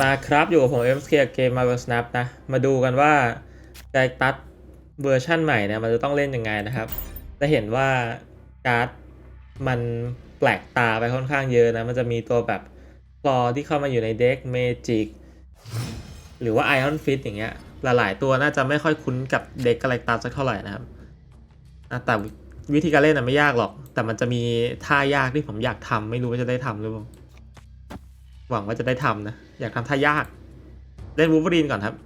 มาครับอยู่กับผม m s k เกม Marvel Snap นะ มาดูกันว่าไกตัสเวอร์ชั่นใหม่เนี่ยมันจะต้องเล่นยังไงนะครับ จะเห็นว่าการ์ดมันแปลกตาไปค่อนข้างเยอะนะ มันจะมีตัวแบบคลอที่เข้ามาอยู่ในเด็กเมจิกหรือว่า Iron Fist อย่างเงี้ย หลายๆตัวน่าจะไม่ค่อยคุ้นกับเด็กกาแล็กตัสสักเท่าไหร่นะครับแต่วิธีการเล่นน่ะไม่ยากหรอก แต่มันจะมีท่ายากที่ผมอยากทำไม่รู้ว่าจะได้ทำหรือเปล่า หวังว่าจะได้ทำนะ อยากทำท่ายาก เล่นวูฟเวอรีนก่อนครับ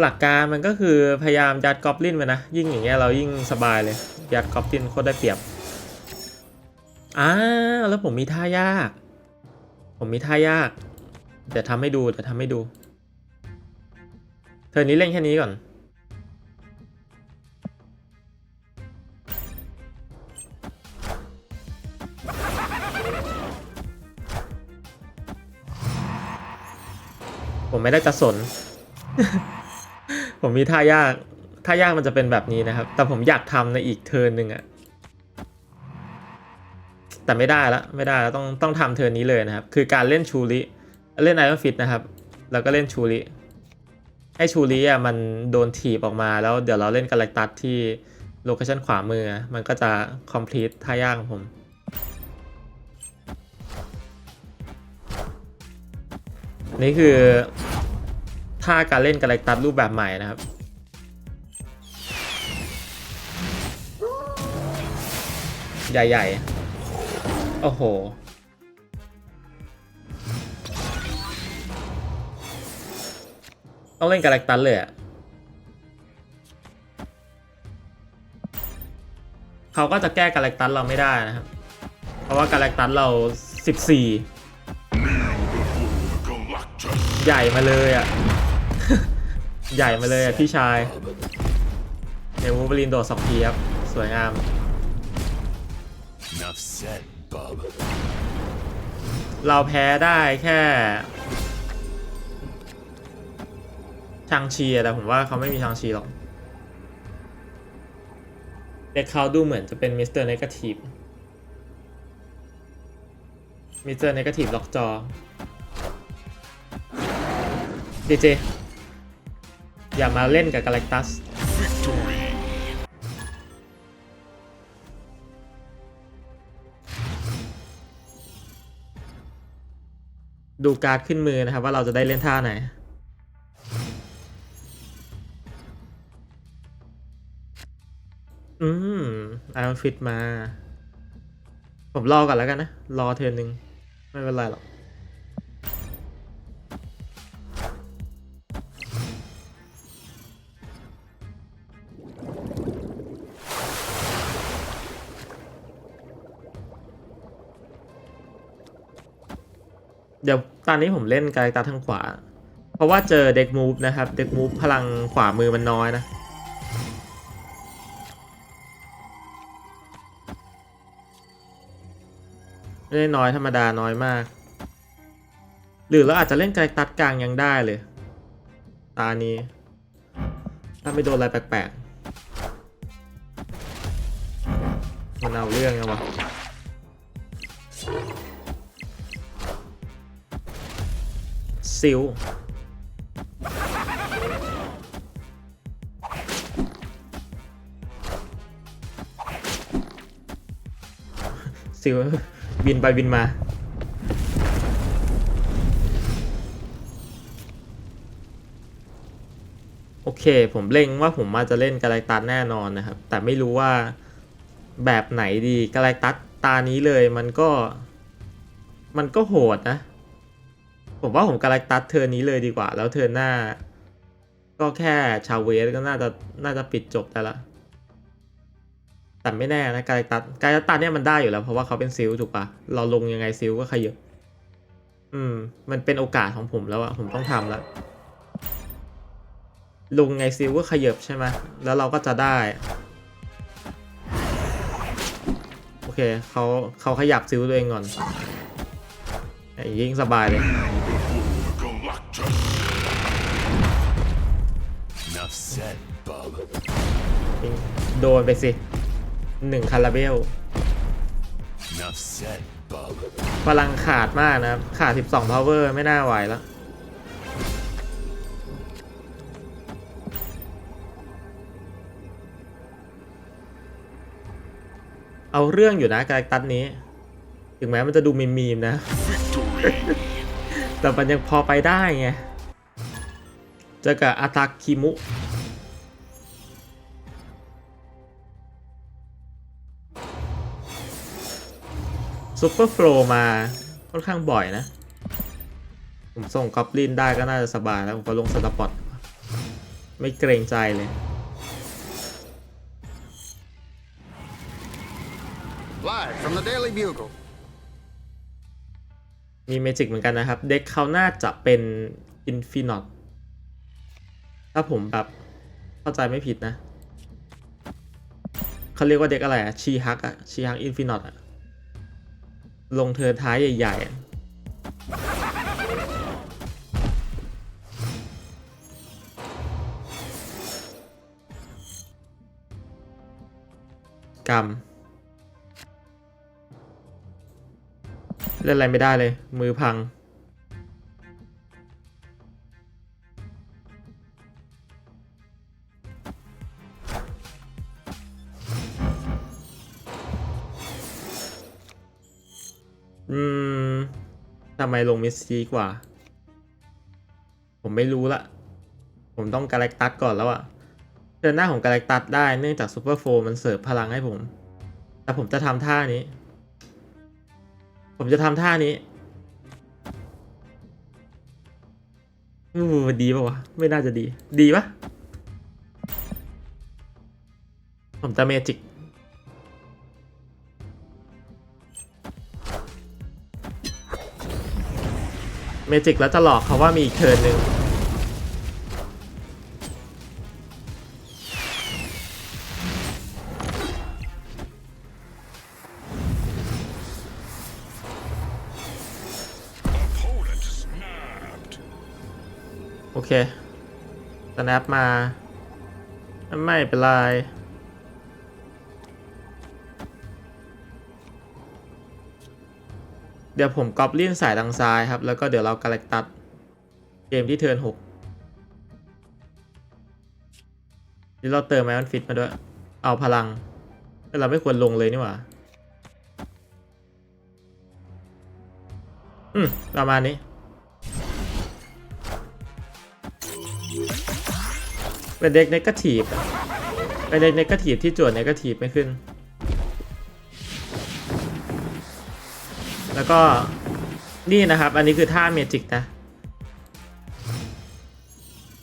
หลักการมันก็คือพยายามยัดกอบลินไปนะ ยิ่งอย่างเงี้ยเรายิ่งสบายเลย ยัดกอบลินโคตรได้เปรียบอ้าแล้วผมมีท่ายาก ผมมีท่ายาก เดี๋ยวทำให้ดูเดี๋ยวทำให้ดู เธอนี้เล่นแค่นี้ก่อน ผมไม่ได้จะสน ผมมีท่ายากท่ายากมันจะเป็นแบบนี้นะครับ แต่ผมอยากทำในอีกเทิร์นหนึ่งอะแต่ไม่ได้ละไม่ได้แล้วต้องต้องทำเทิร์นนี้เลยนะครับ คือการเล่นชูริเล่นไอรอนฟิตนะครับ แล้วก็เล่นชูริให้ชูริอะมันโดนถีบออกมาแล้วเดี๋ยวเราเล่นกาแล็กตัสที่โลเคชันขวามือ มันก็จะคอมพลีทท่ายากของผม นี่คือท่าการเล่นกาแล็กตัสรูปแบบใหม่นะครับ ใหญ่ๆ โอ้โห ต้องเล่นกาแล็กตัสเลยอะเขาก็จะแก้กาแล็กตัสเราไม่ได้นะครับ เพราะว่ากาแล็กตัสเรา 14 ใหญ่มาเลยอะ ใหญ่มาเลยอะพี่ชายเนวูบลินโดดสองทีครับ สวยงาม Enough said, bub. เราแพ้ได้แค่ชังชีอะแต่ผมว่าเขาไม่มีชังชีหรอก เด็กเขาดูเหมือนจะเป็นมิสเตอร์เนกาทีฟมิสเตอร์เนกาทีฟล็อกจอ เจเจ อย่ามาเล่นกับกาแล็กตัส Victory! ดูการ์ดขึ้นมือนะครับว่าเราจะได้เล่นท่าไหน อืมไอรอนฟิตมา ผมรอก่อนแล้วกันนะ รอเทิร์นหนึ่งไม่เป็นไรหรอก ตอนนี้ผมเล่นกายตาทางขวา เพราะว่าเจอเด็กมูฟนะครับ เด็กมูฟพลังขวามือมันน้อยนะ ไม่ได้น้อยธรรมดาน้อยมาก หรือเราอาจจะเล่นไกลตัดกลางยังได้เลย ตานี้ ถ้าไม่โดนอะไรแปลกๆ มันเอาเรื่องนะวะ ซิลซิลบินไปบินมา โอเค ผมเล็งว่าผมมาจะเล่นกาแล็กตัสแน่นอนนะครับ แต่ไม่รู้ว่าแบบไหนดีกาแล็กตัสตานี้เลยมันก็ มันก็โหดนะ ผมว่าผมกาแล็กตัสเทิร์นี้เลยดีกว่า แล้วเทิร์หน้า ก็แค่ชาวเวสก็น่าจะน่าจะปิดจบได้ละ แต่ไม่แน่นะกาแล็กตัสกาแล็กตัสเนี่ยมันได้อยู่แล้ว เพราะว่าเขาเป็นซิลถูกปะเราลงยังไงซิลก็ขยับอืม มันเป็นโอกาสของผมแล้วอะผมต้องทำแล้วลงไงซิลก็ขยับใช่ไหมแล้วเราก็จะได้โอเคเขาเขาขยับซิลตัวเองก่อน ยิงสบายเลยโดนไปสิหนึ่งคาราเบลพลังขาดมากนะครับขาด 12 power ไม่น่าไหวแล้วเอาเรื่องอยู่นะการตัดนี้ ถึงแม้มันจะดูมีมๆนะ แต่มันยังพอไปได้ไงเจอกับอาตาคิมุซูเปอร์โฟลมาค่อนข้างบ่อยนะ ผมส่งกอบลินได้ก็น่าจะสบายแล้ว ผมก็ลงสตาร์ปอตไม่เกรงใจเลย Live from the Daily Bugle. มีเมจิกเหมือนกันนะครับ เด็กเขาน่าจะเป็นอินฟินอตถ้าผมแบบเข้าใจไม่ผิดนะ เขาเรียกว่าเด็กอะไรอะชีฮักอะชีฮักอินฟินอตอะลงเทิร์นท้ายใหญ่ๆกรรม เล่นอะไรไม่ได้เลย มือพัง อืม ทำไมลงมิสซีกว่า ผมไม่รู้ละ ผมต้องกาแล็กตัสก่อนแล้วอะเดินหน้าของกาแล็กตัสได้เนื่องจากซูเปอร์โฟมันเสิร์ฟพลังให้ผม แต่ผมจะทำท่านี้ ผมจะทำท่านี้อู้ดีป่าวะ ไม่น่าจะดี ดีปะผมจะเมจิก เมจิกแล้วจะหลอกเขาว่ามีอีกเทิร์นหนึ่ง โอเคสแนปมา ไม่เป็นไรเดี๋ยวผมกอบลินสายทางซ้ายครับ แล้วก็เดี๋ยวเรากาแล็กตัดเกมที่เทิร์นหกนี่เราเติมแมนฟิตมาด้วย เอาพลัง แต่เราไม่ควรลงเลยนี่หว่า อืม ประมาณนี้ เป็นเด็กเนกาทีฟเป็นเด็กเนกาทีฟที่จวดเนกาทีฟไม่ขึ้น แล้วก็นี่นะครับ อันนี้คือท่าเมจิกนะ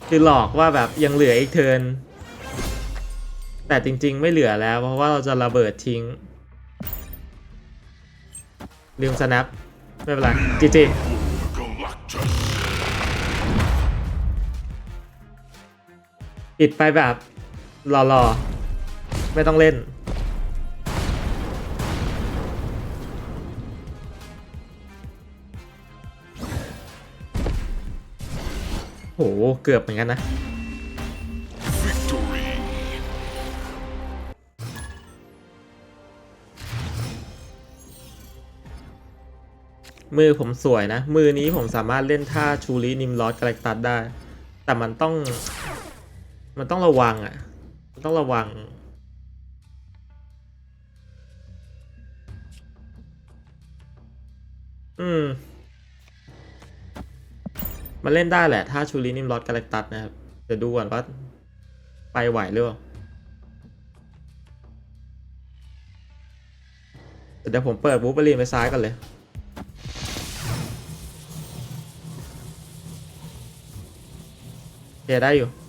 คือหลอกว่าแบบยังเหลืออีกเทิน แต่จริงๆไม่เหลือแล้ว เพราะว่าเราจะระเบิดทิ้ง ลืมสนับไม่เป็นไรจีจี ปิดไปแบบรอๆไม่ต้องเล่น โห เกือบเหมือนกันนะ Victory. มือผมสวยนะ มือนี้ผมสามารถเล่นท่าชูรินิมลอสกาแล็กตัสได้ แต่มันต้อง มันต้องระวังอะ่ะ มันต้องระวัง อืม มันเล่นได้แหละ ถ้าชูรินิมลอสกาแล็กตัสนะครับ เดี๋ยวดูก่อนว่าไปไหวหรือเปล่าเดี๋ยวผมเปิดบูเบอรีนไปซ้ายก่อนเลยโอเคได้อยู่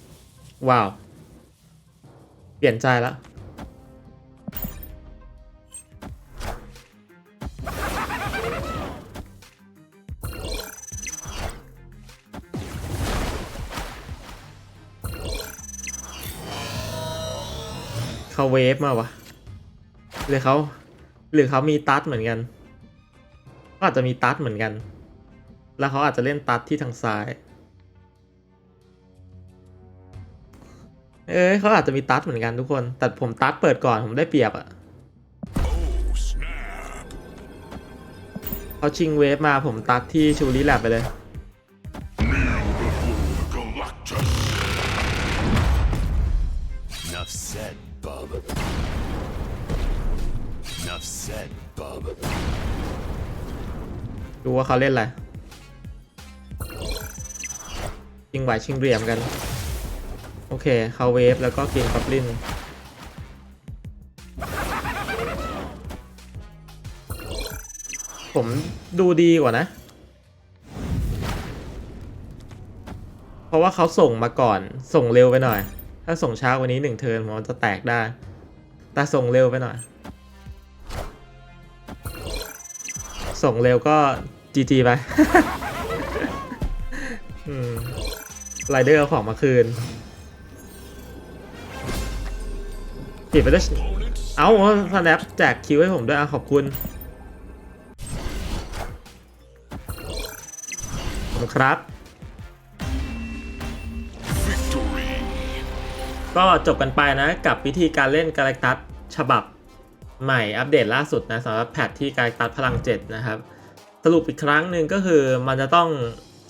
ว้าว เปลี่ยนใจแล้วเขาเวฟมาวะหรือเขาหรือเขามีตัดเหมือนกัน ก็อาจจะมีตัดเหมือนกัน แล้วเขาอาจจะเล่นตัดที่ทางซ้าย เอ้ยเขาอาจจะมีตัดเหมือนกันทุกคน แต่ผมตัดเปิดก่อนผมได้เปรียบอะ Oh, snap. เขาชิงเวฟมาผมตัดที่ชูริแลบไปเลย Galactus. Enough said, bub. Enough said, bub. ดูว่าเขาเล่นอะไร ชิงไหวชิงเหลี่ยมกัน โอเคเขาเวฟแล้วก็กินกอบลินผมดูดีกว่านะ เพราะว่าเขาส่งมาก่อนส่งเร็วไปหน่อย ถ้าส่งช้ากว่านี้หนึ่งเทิร์นผมว่าจะแตกได้ แต่ส่งเร็วไปหน่อย ส่งเร็วก็ GG ไปไรเดอร์ของมาคืน ปิดไปด้เอาสแนปแจกคิวให้ผมด้วยอะขอบคุณขอบครับ ก็จบกันไปนะกับวิธีการเล่นกาแล็กตัสฉบับใหม่อัปเดตล่าสุดนะสำหรับแพทที่กาแล็กตัสพลัง 7 นะครับ สรุปอีกครั้งหนึ่งก็คือมันจะต้อง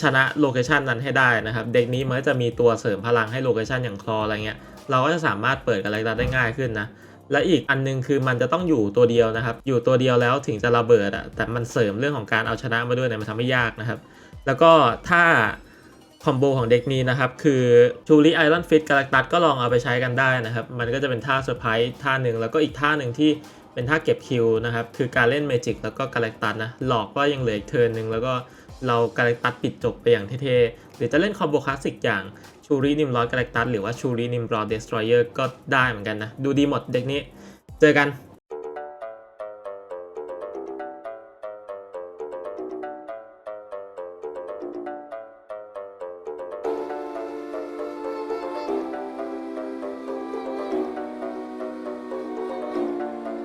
ชนะโลเคชันนั้นให้ได้นะครับ เด็กนี้มันจะมีตัวเสริมพลังให้โลเคชันอย่างคลออะไรเงี้ย เราก็จะสามารถเปิดกาแล็กตัสได้ง่ายขึ้นนะ และอีกอันนึงคือมันจะต้องอยู่ตัวเดียวนะครับ อยู่ตัวเดียวแล้วถึงจะระเบิดอะแต่มันเสริมเรื่องของการเอาชนะมาด้วยเนี่ยมันทำให้ยากนะครับ แล้วก็ถ้าคอมโบของเด็กนี้นะครับ คือชูริไอรอนฟิตกาแล็กตัสก็ลองเอาไปใช้กันได้นะครับ มันก็จะเป็นท่าเซอร์ไพรส์ท่าหนึ่งแล้วก็อีกท่าหนึ่งที่เป็นท่าเก็บคิวนะครับ คือการเล่นเมจิกแล้วก็กาแล็กตัสนะ หลอกว่ายังเหลืออีกเทิร์นหนึ่งแล้วก็เรากาแล็กตัสปิดจบไปอย่างเท่ๆ หรือจะเล่นคอมโบคลาสสิกอย่างชูรีนิมรอดกาแล็กตัสหรือว่าชูรีนิมรอดเดสทรอยเออร์ก็ได้เหมือนกันนะ ดูดีหมดเด็กนี้ เจอกัน